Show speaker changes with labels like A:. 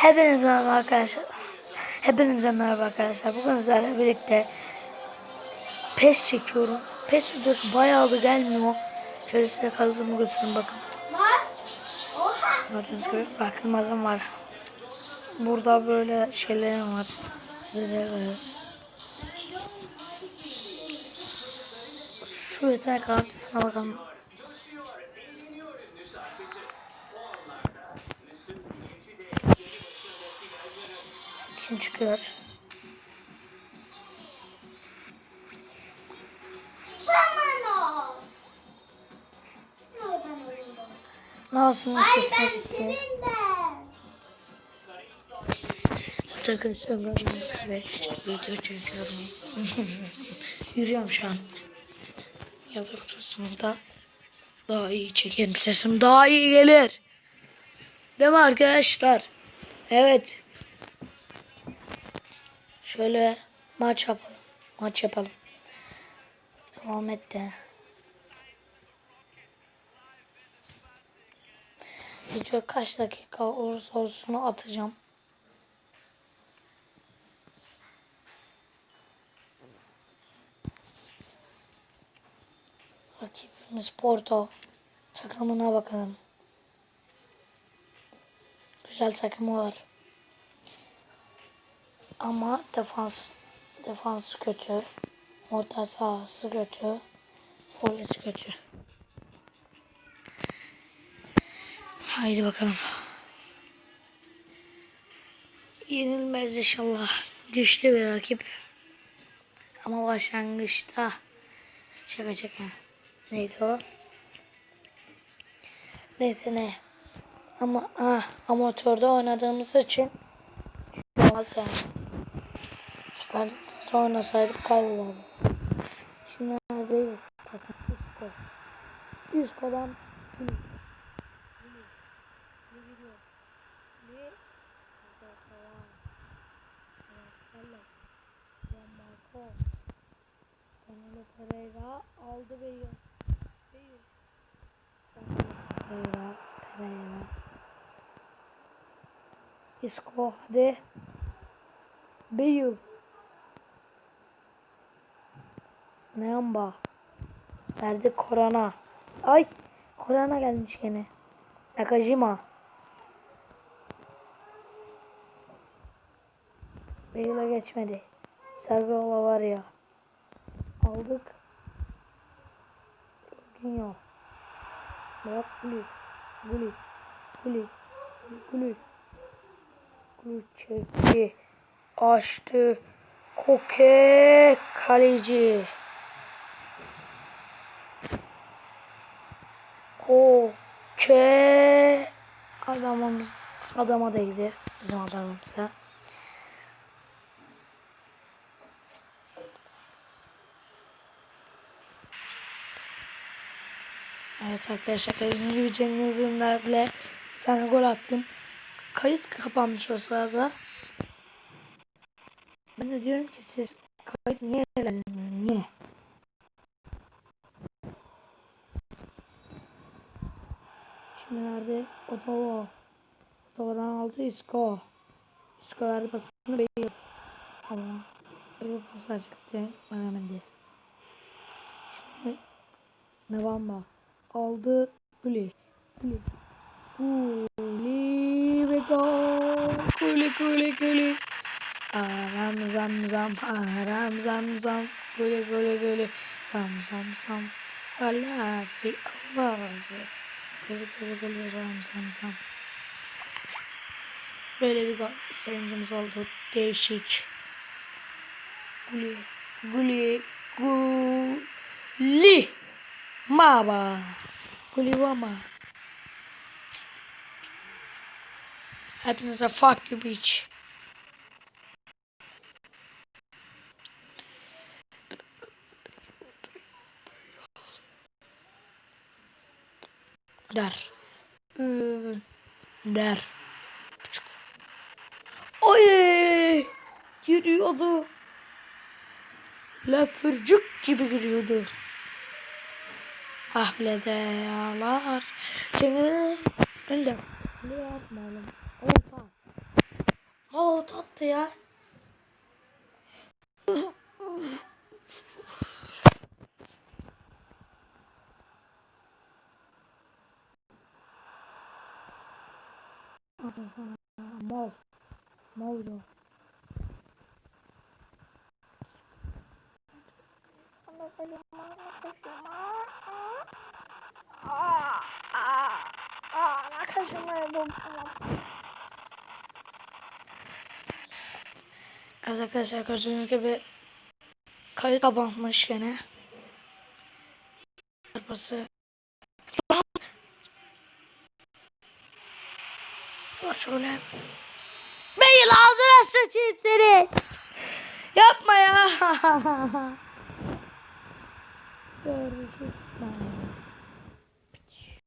A: Hepinize merhaba arkadaşlar. Hepinize merhaba arkadaşlar. Bugün sizlerle birlikte PES çekiyorum. PES videosu bayağı da gelmiyor. Şöyle size kalıbımı göstereyim bakın. Gördüğünüz gibi bırakılmazım var. Burada böyle şeylerim var. Rezervleri. Şu yetenek kartısına bakalım. Kim çıkıyor? Nasıl
B: Ay ben senin.
A: Arkadaşlar gördüğünüz gibi video çekiyorum. Yürüyorum şu an. Yatak odasında daha iyi çekerim. Sesim daha iyi gelir. Değil mi arkadaşlar? Evet. Şöyle maç yapalım. Maç yapalım. Devam et de. Video kaç dakika olursa olsun atacağım. Rakibimiz Porto. Takımına bakalım. Güzel takımı var. Ama defans defans kötü. Orta sahası kötü. Forvet kötü. Haydi bakalım. Yenilmez inşallah. Güçlü bir rakip. Ama başlangıçta şaka şaka. Neydi o? Neyse ne. Ama ah, amatörde oynadığımız için olmaz yani. Süper Lig'de oynasaydık kaybolurdu. Şimdi neredeyiz? Kasım Üsko. Üsko'dan Danilo Pereira aldı yok. Değil. Pereira, Pereira. Isco hadi. Beyur. Neamba. Verdi Korana. Ay. Korana gelmiş gene. Nakajima. Beyur'a geçmedi. Sergiola var ya. Aldık. Jorginho. Bırak Guli. Guli. Guli. Guli. Guli çekti. Açtı. Koke kaleci. Koke adamımız adama değdi. Bizim adamımıza. Evet arkadaşlar gördüğünüz gibi Cengiz Ünler'le bir gol attım. Kayıt kapanmış o sırada. Ben de diyorum ki siz kayıt niye eğlenmiyor? Niye? Nerede? Otovo. Otovo'dan aldı Isco. Isco verdi pasını bekliyor. Ama bir pas verecekti. Veremedi. Şimdi Nevamba aldı Guli. Guli. Guli ve gol. Guli guli guli. Aram zam zam aram zam zam. Guli guli guli. Ram zam zam. Allah fi Allah fi. Guli guli guli ram zam zam. Böyle bir sevincimiz oldu. Değişik. Guli. Guli. Guli. Maba. Gulivama. Hepinize fuck you bitch. Der. Der. Küçük. Oy! Yürüyordu. Löpürcük gibi giriyordu. Ah bile de yağlar. Cemil önde. Ne yapmalım? Orta. bot attı ya. Mal. Mal ya. Evet arkadaşlar gördüğünüz gibi kayıt kapanmış gene. Arabası. Var şöyle. Beyil ağzına sıçayım seni. Yapma ya.